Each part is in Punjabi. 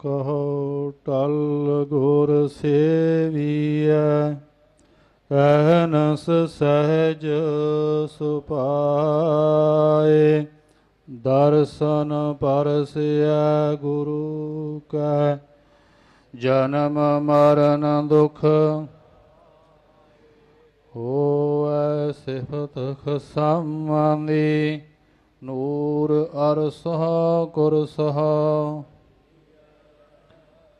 ਕਹੋ ਟਲ ਗੁਰ ਸੇਵੀਐ, ਐਨਸ ਸਹਿਜ ਸੁਪਾਏ। ਦਰਸ਼ਨ ਪਰਸਿਐ ਗੁਰੂ ਕੈ, ਜਨਮ ਮਰਨ ਦੁਖ ਹੋਐ ਸਿਫਤ ਖਸਮਾਨੀ ਨੂਰ ਅਰਸਹ ਕੁਰਸਹ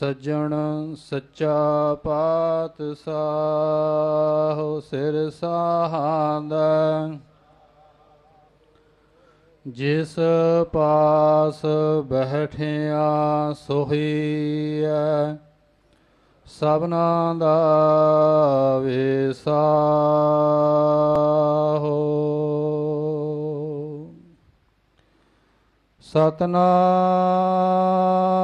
ਸੱਜਣ ਸੱਚਾ ਪਾਤ ਪਾਤਸ਼ਾਹ ਸਿਰ ਸਾਹਾਂਦਾ। ਜਿਸ ਪਾਸ ਬੈਠਿਆ ਸੋਹੀਐ ਸਭਨਾ ਦਾ ਵਿਸਾਹੋ ਸਤਨਾਮ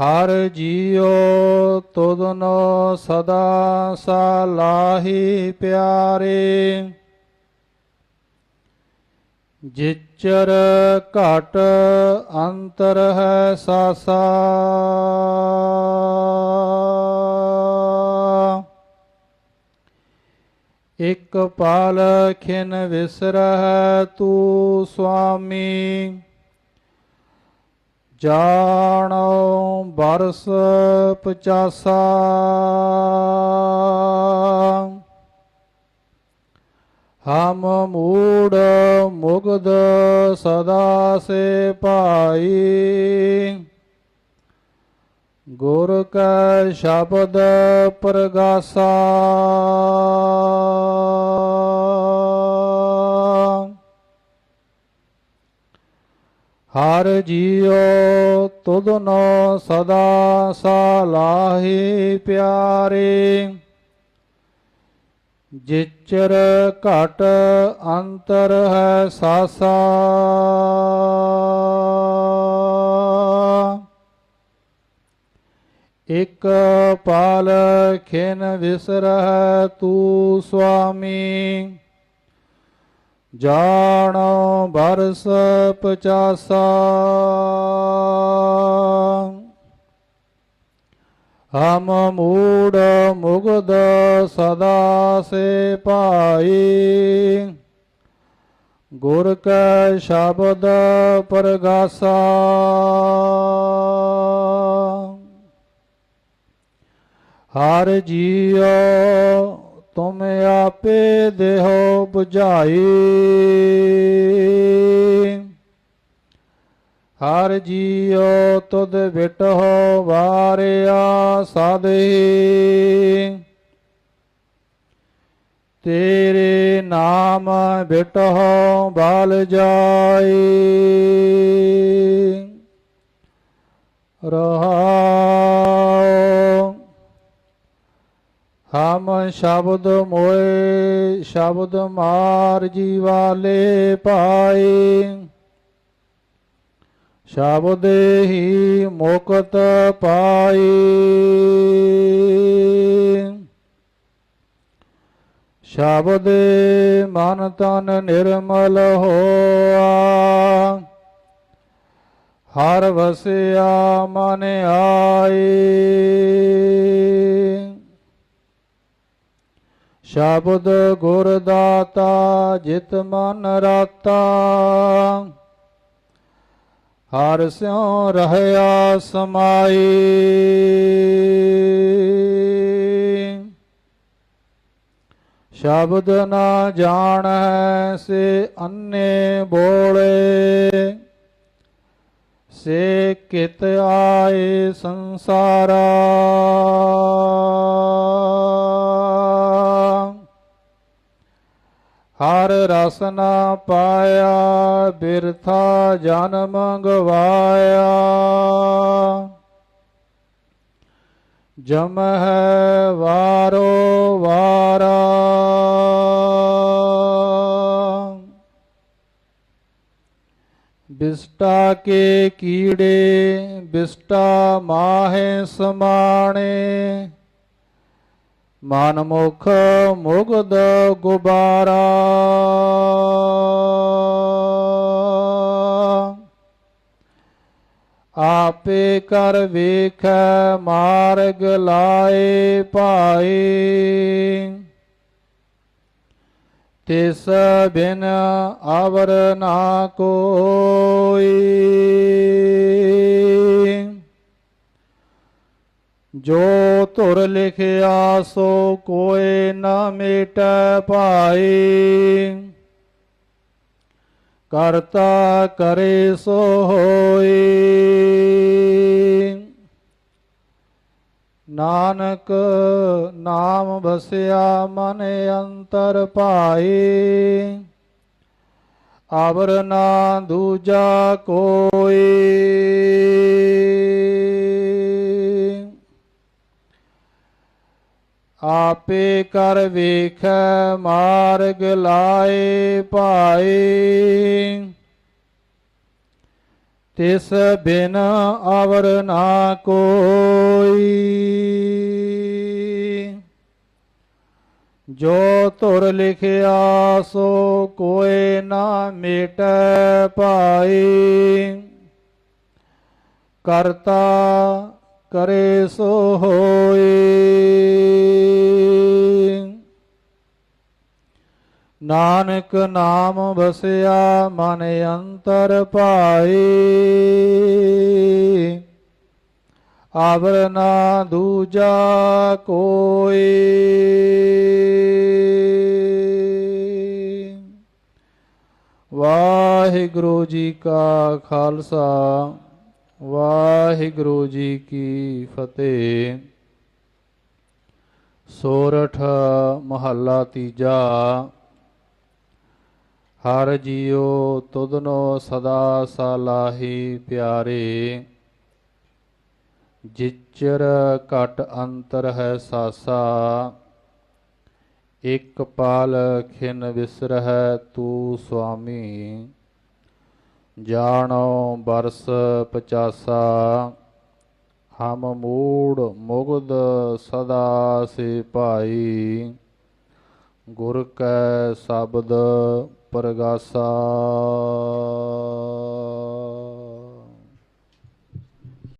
ਹਰ ਜੀਉ ਤੁਧਨੋ ਸਦਾ ਸਲਾਹੀ ਪਿਆਰੇ। ਜਿਚਰ ਘਟ ਅੰਤਰ ਹੈ ਸਾਸਾ। ਇਕ ਪਾਲ ਖਿਨ ਵਿਸਰਹਿ ਤੂ ਸੁਆਮੀ ਜਾਣੋ ਬਰਸ ਪਚਾਸਾ। ਹਮ ਮੂੜ ਮੁਗਦ ਸਦਾ ਸੇ ਭਾਈ। ਗੁਰ ਕੈ ਸ਼ਬਦ ਪ੍ਰਗਾਸਾ। ਹਰ ਜੀਉ ਤੁਧਨੋ ਸਦਾ ਸਲਾਹੀ ਪਿਆਰੇ। ਜਿਚਰ ਘਟ ਅੰਤਰ ਹੈ ਸਾਸਾ। ਇਕ ਪਾਲ ਖਿਨ ਵਿਸਰਹਿ ਤੂ ਸੁਆਮੀ ਜਾਣੋ ਬਰਸ ਪਚਾਸਾ। ਹਮ ਮੂੜ ਮੁਗਦ ਸਦਾ ਸੇ ਭਾਈ। ਗੁਰ ਕੈ ਸ਼ਬਦ ਪ੍ਰਗਾਸਾ। ਹਰ ਜੀਉ ਤੁਮ ਆਪੇ ਦੇਹੋ 부ਝਾਈ ਹਰ ਜੀਉ ਤੁਧ ਵਿਟਹੁ ਵਾਰਿਆ ਸਾਧੇ ਤੇਰੇ ਨਾਮ ਵਿਟਹੁ ਬਲ ਜਾਈ। ਰਹਾ ਹਮ ਸ਼ਬਦ ਮੋਏ, ਸ਼ਬਦ ਮਾਰ ਜੀਵਾਲੇ ਪਾਏ। ਸ਼ਬਦ ਹੀ ਮੁਕਤ ਪਾਈ ਸ਼ਬਦ ਮਨ ਤਨ ਨਿਰਮਲ ਹੋਆ। ਹਰ ਵਸਿਆ ਮਨ ਆਏ। ਸ਼ਬਦ ਗੁਰ ਦਾਤਾ ਜਿਤ ਮਨ ਰਾਤਾ। ਹਰ ਸਿਉ ਰਹਿਆ ਸਮਾਈ। ਸ਼ਬਦ ਨਾ ਜਾਣੈ ਸੇ ਅੰਨੇ ਬੋਲੇ। ਸੇ ਕਿਤ ਆਏ ਸੰਸਾਰਾ। ਹਰ ਰਸ ਪਾਇਆ, ਬਿਰਥਾ ਜਨਮ ਗਵਾਇਆ। ਜਮ ਹੈ ਵਾਰੋ ਵਾਰਾ। ਬਿਸਟਾ ਕੇ ਕੀੜੇ, ਬਿਸਟਾ ਮਾਹੇ ਸਮਾਣੇ। ਮਨਮੁਖ ਮੁਗਦ ਗੁਬਾਰਾ। ਆਪੇ ਕਰ ਵੇਖੈ ਮਾਰਗ ਲਾਏ ਭਾਈ ਤਿਸ ਬਿਨ ਆਵਰ ਨਾ ਕੋਈ। ਜੋ ਧੁਰ ਲਿਖਿਆ ਸੋ ਕੋਏ ਨਾ ਮੇਟੈ ਭਾਈ। ਕਰਤਾ ਕਰੇ ਸੋ ਹੋਈ। ਨਾਨਕ ਨਾਮ ਵਸਿਆ ਮਨ ਅੰਤਰ ਭਾਈ। ਆਵਰ ਨਾ ਦੂਜਾ ਕੋਈ। ਆਪੇ ਕਰ ਵੇਖੈ, ਮਾਰਗ ਲਾਏ ਭਾਈ ਤਿਸ ਬਿਨ ਅਵਰ ਨਾ ਕੋਈ। ਜੋ ਤੁਰ ਲਿਖਿਆ, ਸੋ ਕੋਏ ਨਾ ਮੇਟੈ ਭਾਈ ਕਰਤਾ ਕਰੇ ਸੋ ਹੋਈ ਨਾਨਕ ਨਾਮ ਵਸਿਆ, ਮਨ ਅੰਤਰ ਪਾਏ ਆਵਰ ਨਾ ਦੂਜਾ ਕੋਈ ਵਾਹਿਗੁਰੂ ਜੀ ਕਾ ਖਾਲਸਾ। ਵਾਹਿਗੁਰੂ ਜੀ ਕੀ ਫਤਿਹ। ਸੋਰਠ ਮਹੱਲਾ ਤੀਜਾ। ਹਰ ਜੀਉ ਤੁਧਨੋ ਸਦਾ ਸਲਾਹੀ ਪਿਆਰੇ। ਜਿਚਰ ਘਟ ਅੰਤਰ ਹੈ ਸਾਸਾ। ਇਕ ਪਾਲ ਖਿਨ ਵਿਸਰਹਿ ਤੂ ਸੁਆਮੀ ਜਾਣੋ ਬਰਸ ਪਚਾਸਾ ਹਮ ਮੂੜ ਮੁਗਦ ਸਦਾ ਸੇ ਭਾਈ। ਗੁਰ ਕੈ ਸ਼ਬਦ ਪਰਗਾਸਾ।